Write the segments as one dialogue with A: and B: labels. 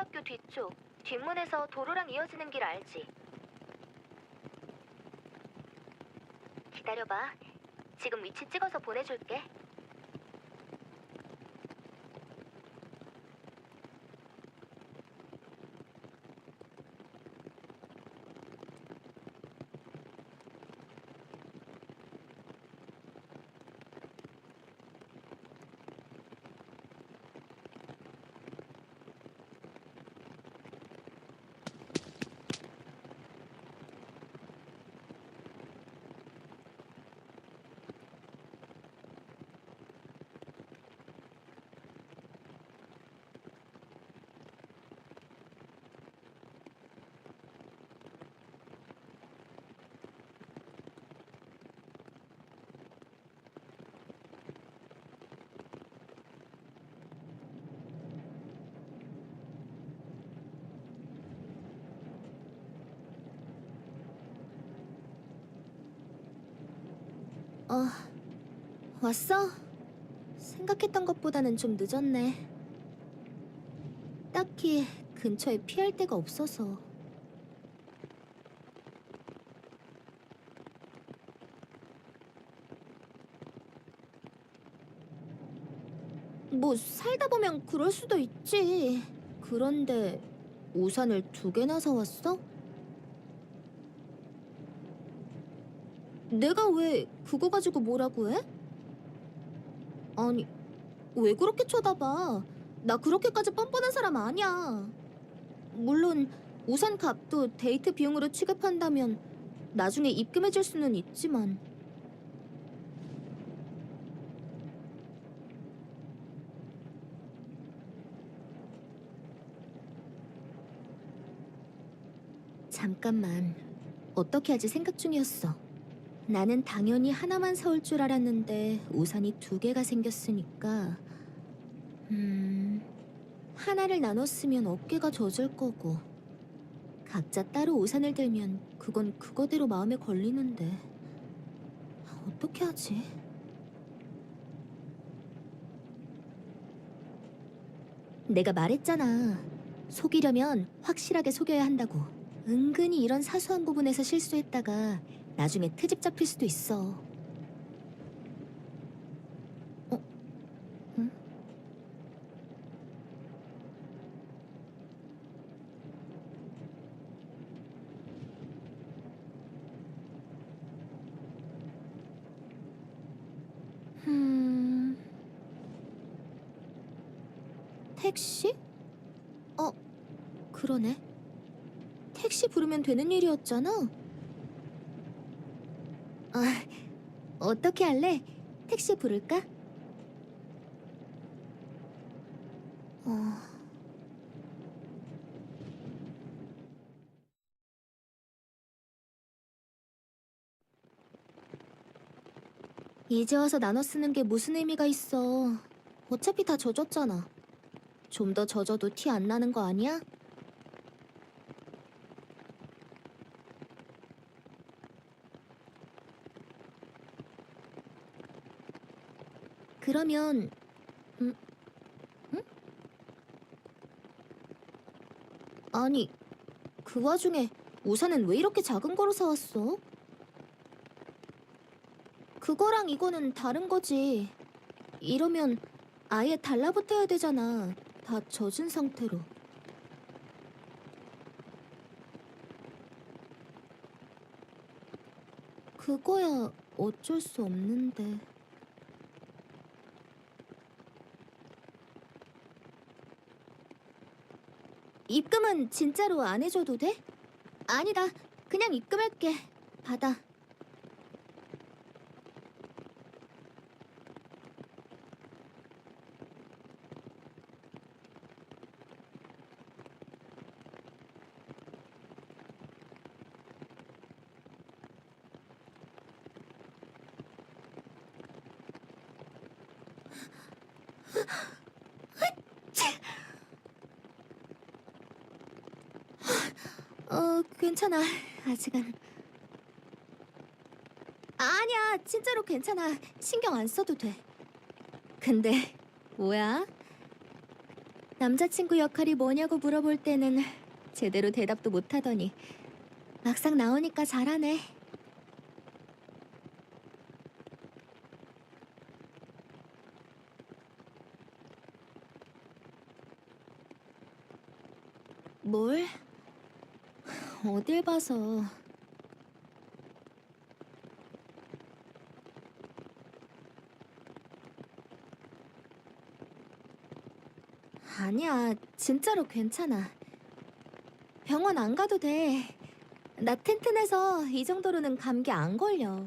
A: 서울대학교 뒤쪽 뒷문에서 도로랑 이어지는 길 알지? 기다려봐. 지금 위치 찍어서 보내줄게.
B: 어, 왔어? 생각했던 것보다는 좀 늦었네. 딱히 근처에 피할 데가 없어서. 뭐 살다 보면 그럴 수도 있지. 그런데 우산을 두 개나 사왔어? 내가 왜 그거 가지고 뭐라고 해? 아니, 왜 그렇게 쳐다봐? 나 그렇게까지 뻔뻔한 사람 아니야. 물론 우산 값도 데이트 비용으로 취급한다면 나중에 입금해 줄 수는 있지만 잠깐만 어떻게 하지 생각 중이었어. 나는 당연히 하나만 사올 줄 알았는데 우산이 두 개가 생겼으니까 음 하나를 나눠 쓰면 어깨가 젖을 거고 각자 따로 우산을 들면 그건 그거대로 마음에 걸리는데 어떻게 하지? 내가 말했잖아 속이려면 확실하게 속여야 한다고 은근히 이런 사소한 부분에서 실수했다가 나중에 트집 잡힐 수도 있어. 어? 응? 음... 택시? 어, 그러네. 택시 부르면 되는 일이었잖아. 아, 어떻게 할래? 택시 부를까? 어... 이제 와서 나눠 쓰는 게 무슨 의미가 있어. 어차피 다 젖었잖아. 좀 더 젖어도 티 안 나는 거 아니야? 그러면 음, 응? 아니 그 와중에 우산은 왜 이렇게 작은 거로 사왔어? 그거랑 이거는 다른 거지. 이러면 아예 달라붙어야 되잖아. 다 젖은 상태로. 그거야 어쩔 수 없는데. 입금은 진짜로 안 해줘도 돼? 아니다. 그냥 입금할게. 받아. 어, 괜찮아. 아직은. 아니야, 진짜로 괜찮아. 신경 안 써도 돼. 근데 뭐야? 남자친구 역할이 뭐냐고 물어볼 때는 제대로 대답도 못하더니 막상 나오니까 잘하네. 뭘? 어딜 봐서... 아니야, 진짜로 괜찮아. 병원 안 가도 돼. 나 튼튼해서 이 정도로는 감기 안 걸려.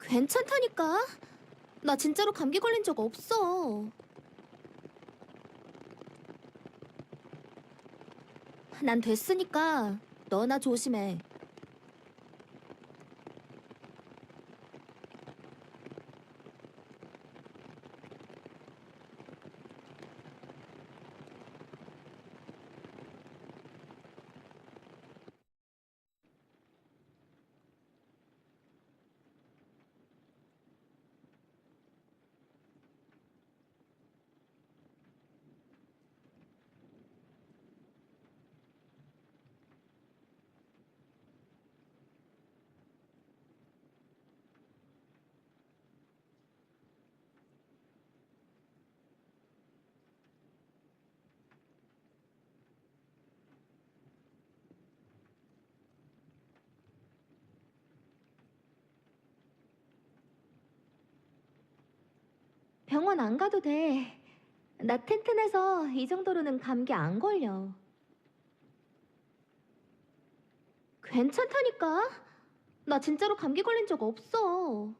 B: 괜찮다니까? 나 진짜로 감기 걸린 적 없어. 난 됐으니까 너나 조심해. 병원 안 가도 돼. 나 튼튼해서 이 정도로는 감기 안 걸려. 괜찮다니까? 나 진짜로 감기 걸린 적 없어.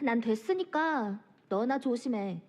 B: 난 됐으니까 너나 조심해.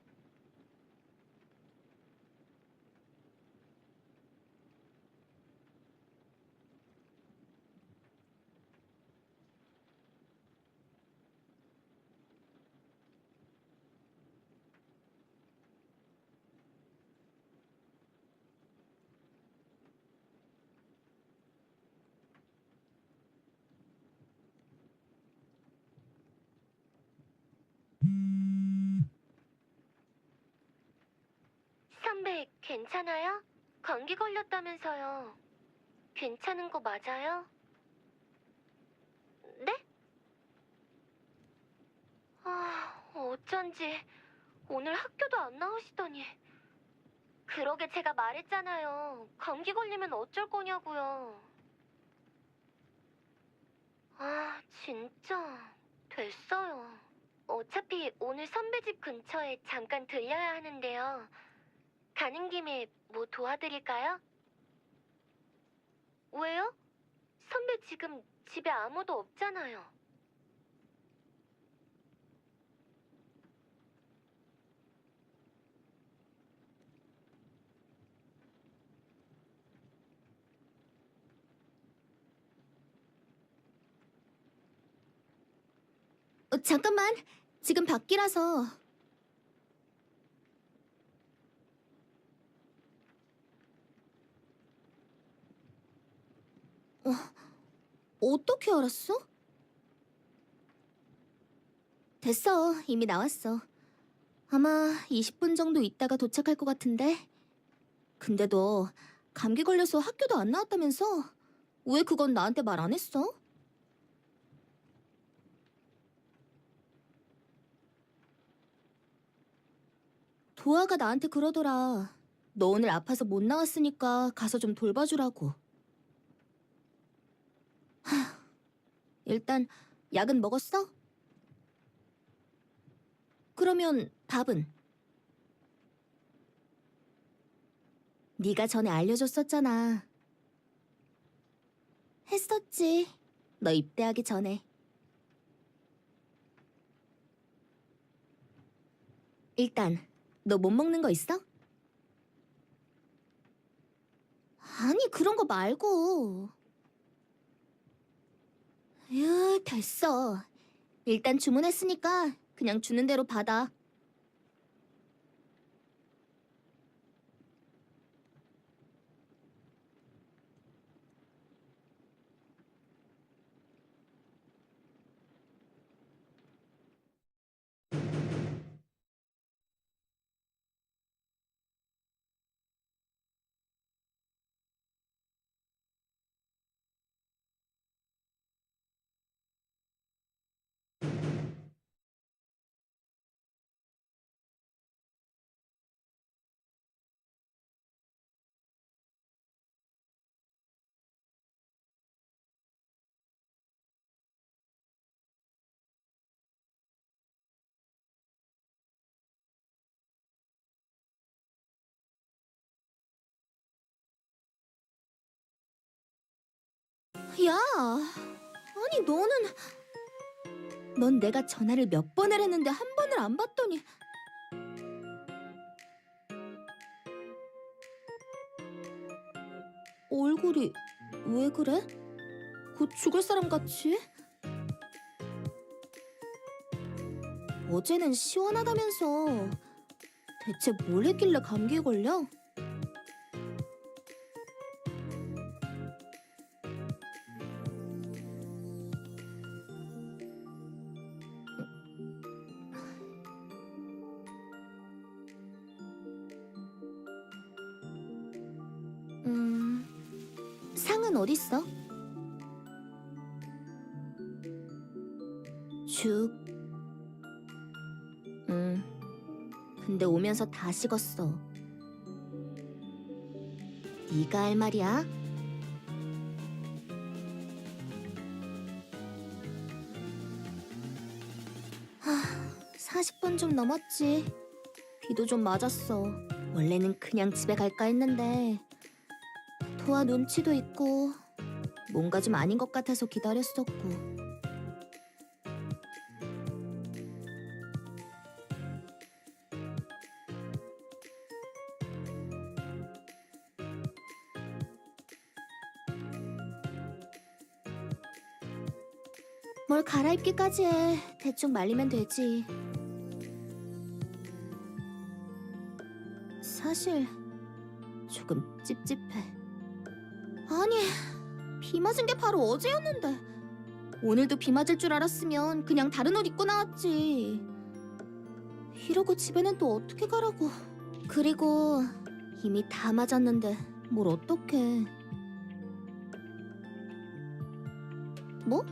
A: 선배, 괜찮아요? 감기 걸렸다면서요. 괜찮은 거 맞아요? 네? 아, 어쩐지 오늘 학교도 안 나오시더니. 그러게 제가 말했잖아요. 감기 걸리면 어쩔 거냐고요. 아, 진짜. 됐어요. 어차피 오늘 선배 집 근처에 잠깐 들려야 하는데요. 가는 김에 뭐 도와드릴까요? 왜요? 선배 지금 집에 아무도 없잖아요.
B: 어, 잠깐만. 지금 밖이라서. 어, 어떻게 알았어? 됐어. 이미 나왔어. 아마 20분 정도 있다가 도착할 것 같은데. 근데 너 감기 걸려서 학교도 안 나왔다면서? 왜 그건 나한테 말 안 했어? 도아가 나한테 그러더라. 너 오늘 아파서 못 나왔으니까 가서 좀 돌봐주라고. 하, 일단 약은 먹었어? 그러면 밥은? 네가 전에 알려줬었잖아. 했었지. 너 입대하기 전에. 일단 너 못 먹는 거 있어? 아니, 그런 거 말고. 휴, 됐어. 일단 주문했으니까 그냥 주는 대로 받아. 야, 아니 너는 넌 내가 전화를 몇 번을 했는데 한 번을 안 받더니 얼굴이 왜 그래? 곧 죽을 사람 같이? 어제는 시원하다면서 대체 뭘 했길래 감기 에 걸려? 음, 상은 어딨어? 죽. 응. 근데 오면서 다 식었어. 네가 할 말이야? 하, 40분 좀 넘었지. 비도 좀 맞았어. 원래는 그냥 집에 갈까 했는데 도화 눈치도 있고 뭔가 좀 아닌 것 같아서 기다렸었고. 뭘 갈아입기까지 해. 대충 말리면 되지. 사실 조금 찝찝해. 비 맞은 게 바로 어제였는데. 오늘도 비 맞을 줄 알았으면 그냥 다른 옷 입고 나왔지. 이러고 집에는 또 어떻게 가라고. 그리고 이미 다 맞았는데 뭘 어떡해. 뭐?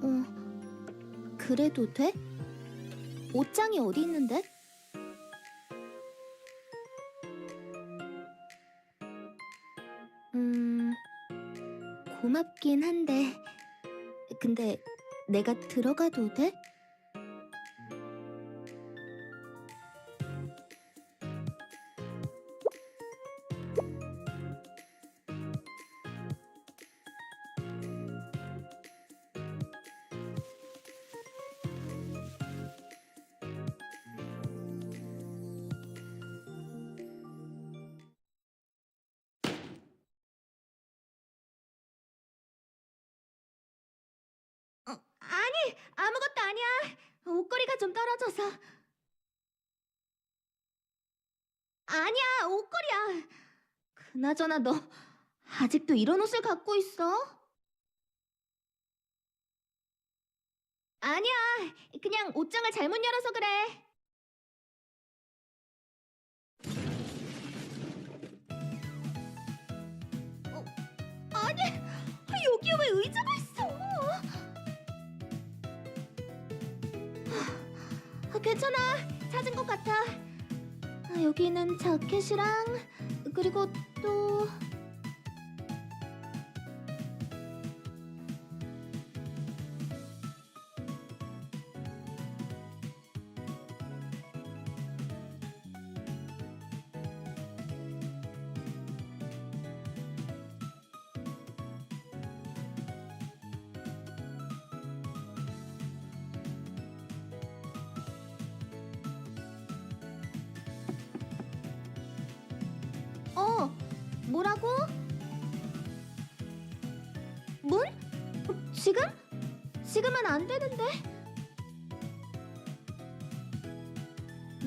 B: 어, 그래도 돼? 옷장이 어디 있는데? 고맙긴 한데, 근데 내가 들어가도 돼? 그나저나 너 아직도 이런 옷을 갖고 있어? 아니야, 그냥 옷장을 잘못 열어서 그래. 어, 아니, 여기에 왜 의자가 있어? 아, 괜찮아. 찾은 것 같아. 아, 여기는 자켓이랑 그리고 또 뭐라고? 문? 어, 지금? 지금은 안 되는데.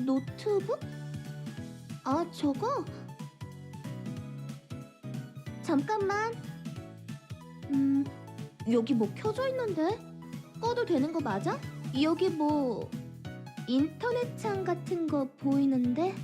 B: 노트북? 아, 저거? 잠깐만. 음, 여기 뭐 켜져 있는데? 꺼도 되는 거 맞아? 여기 뭐 인터넷 창 같은 거 보이는데?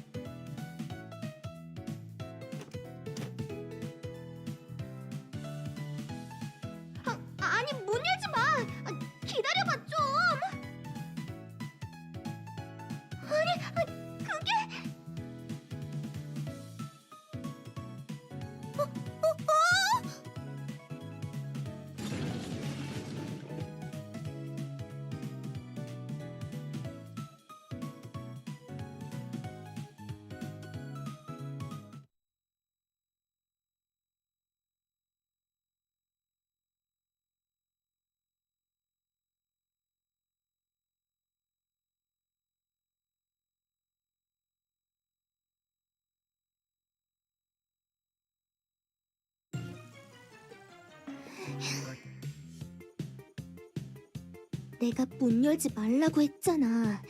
B: 내가 문 열지 말라고 했잖아.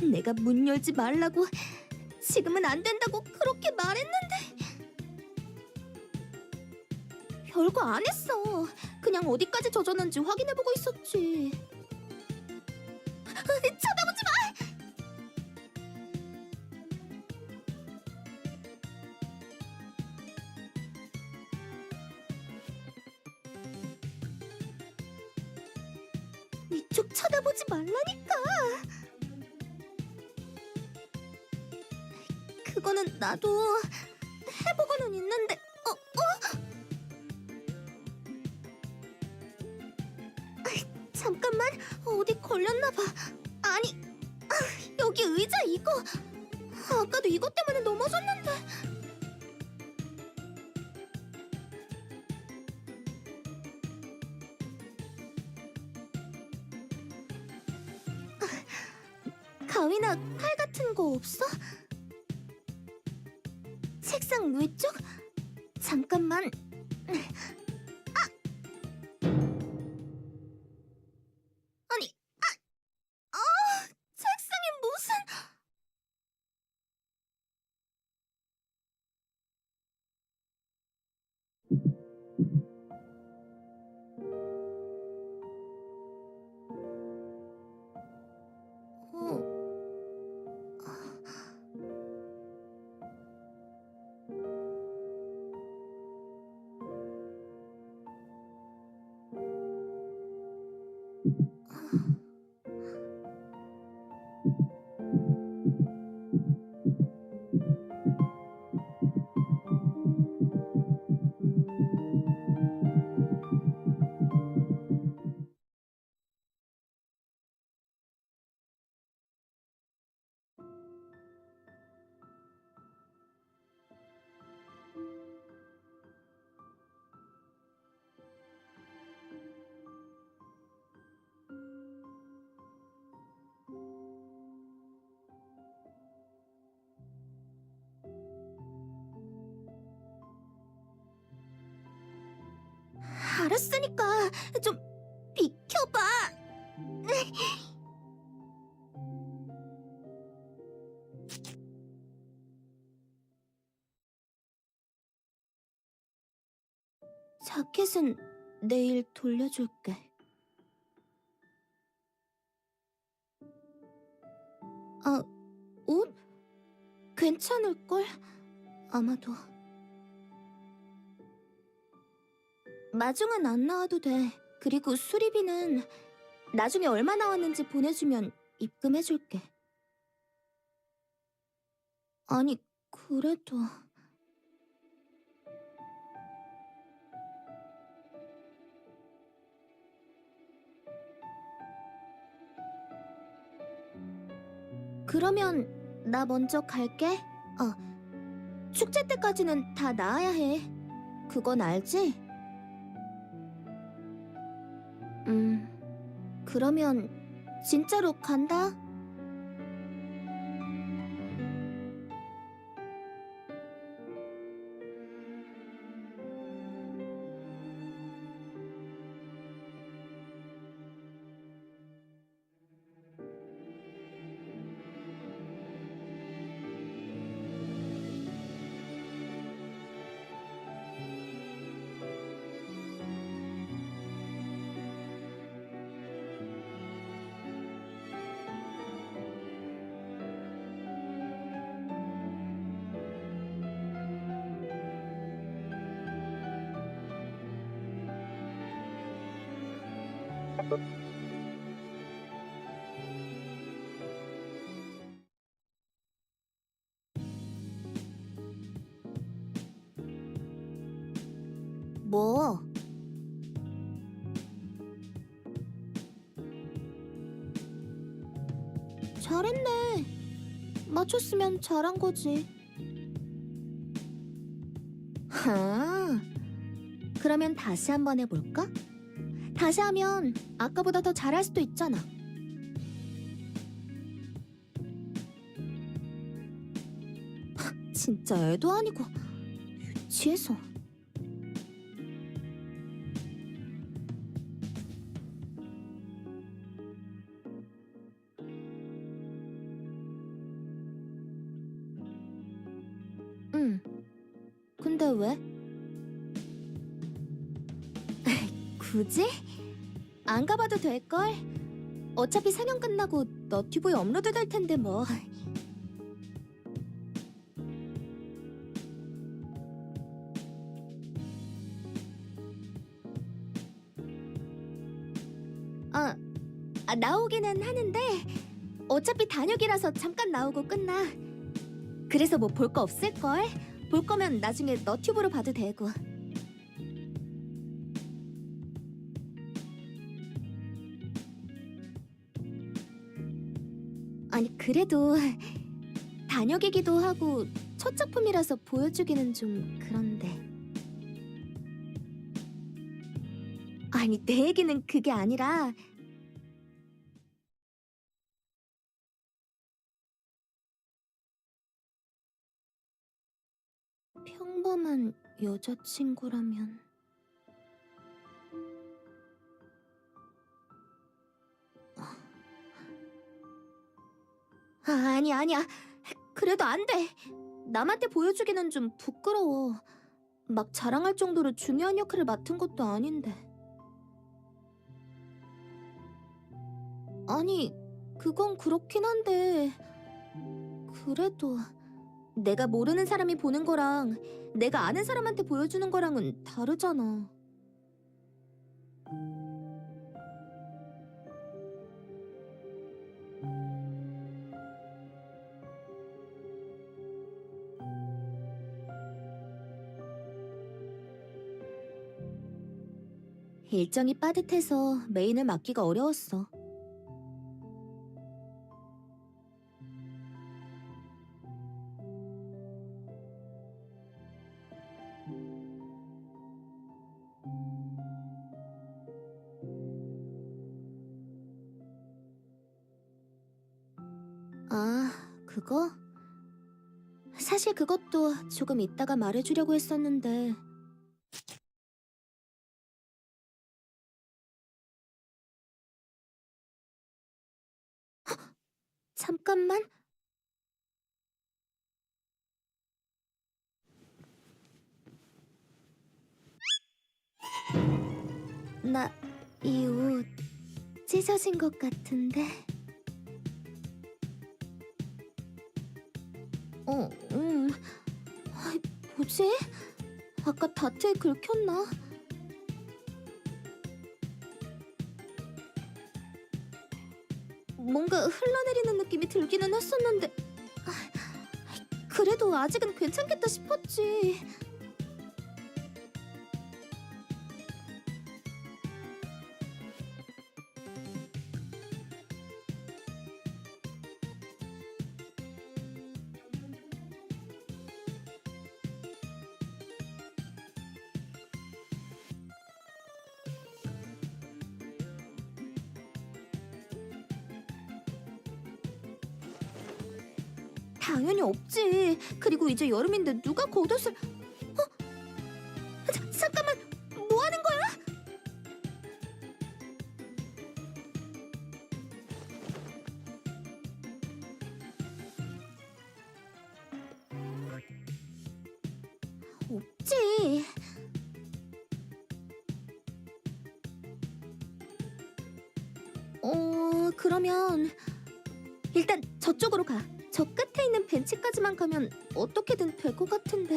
B: 내가 문 열지 말라고 지금은 안 된다고 그렇게 말했는데 별거 안 했어. 그냥 어디까지 젖었는지 확인해보고 있었지. 쳐다보지 쳐다보지 말라니까. 그거는 나도 책상 위쪽? 잠깐만. 알았으니까 좀 비켜봐. 자켓은 내일 돌려줄게. 아, 옷? 괜찮을걸? 아마도. 마중은 안 나와도 돼. 그리고 수리비는 나중에 얼마 나왔는지 보내주면 입금해줄게. 아니, 그래도... 그러면 나 먼저 갈게. 어, 축제 때까지는 다 나아야 해. 그건 알지? 음, 그러면 진짜로 간다. 뭐? 잘했네. 맞췄으면 잘한 거지. 하. 그러면 다시 한번 해볼까? 다시 하면 아까보다 더 잘할 수도 있잖아. 하, 진짜 애도 아니고 유치해서. 굳이? 안 가봐도 될걸? 어차피 상영 끝나고 너튜브에 업로드 될 텐데 뭐. 아, 아, 나오기는 하는데 어차피 단역이라서 잠깐 나오고 끝나. 그래서 뭐 볼 거 없을걸? 볼 거면 나중에 너튜브로 봐도 되고. 그래도 단역이기도 하고 첫 작품이라서 보여주기는 좀 그런데. 아니 내 얘기는 그게 아니라 평범한 여자친구라면 아, 아니 아니야. 그래도 안 돼. 남한테 보여주기는 좀 부끄러워. 막 자랑할 정도로 중요한 역할을 맡은 것도 아닌데. 아니 그건 그렇긴 한데. 그래도 내가 모르는 사람이 보는 거랑 내가 아는 사람한테 보여주는 거랑은 다르잖아. 일정이 빠듯해서 메인을 맡기가 어려웠어. 아, 그거? 사실 그것도 조금 이따가 말해주려고 했었는데. 잠깐만. 나 이 옷 찢어진 것 같은데. 어, 음. 아이, 뭐지? 아까 다트에 긁혔나? 뭔가 흘러내리는 느낌이 들기는 했었는데 아, 그래도 아직은 괜찮겠다 싶었지. 당연히 없지. 그리고 이제 여름인데 누가 겉옷을... 가면 어떻게든 될 것 같은데.